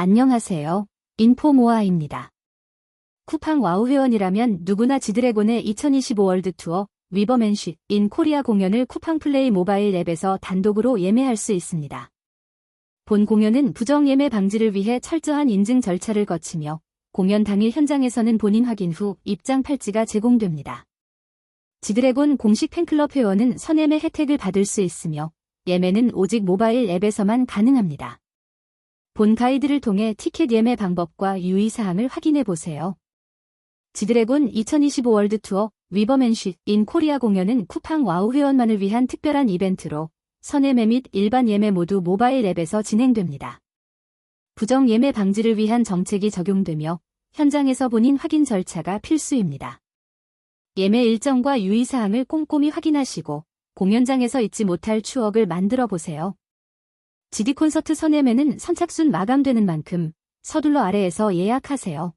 안녕하세요. 인포모아입니다. 쿠팡 와우 회원이라면 누구나 지드래곤의 2025 월드 투어 위버맨쉽 인 코리아 공연을 쿠팡 플레이 모바일 앱에서 단독으로 예매할 수 있습니다. 본 공연은 부정 예매 방지를 위해 철저한 인증 절차를 거치며 공연 당일 현장에서는 본인 확인 후 입장 팔찌가 제공됩니다. 지드래곤 공식 팬클럽 회원은 선예매 혜택을 받을 수 있으며 예매는 오직 모바일 앱에서만 가능합니다. 본 가이드를 통해 티켓 예매 방법과 유의사항을 확인해 보세요. 지드래곤 2025 월드 투어 위버맨쉽 인 코리아 공연은 쿠팡 와우 회원만을 위한 특별한 이벤트로 선예매 및 일반 예매 모두 모바일 앱에서 진행됩니다. 부정 예매 방지를 위한 정책이 적용되며 현장에서 본인 확인 절차가 필수입니다. 예매 일정과 유의사항을 꼼꼼히 확인하시고 공연장에서 잊지 못할 추억을 만들어 보세요. GD 콘서트 선예매는 선착순 마감되는 만큼 서둘러 아래에서 예약하세요.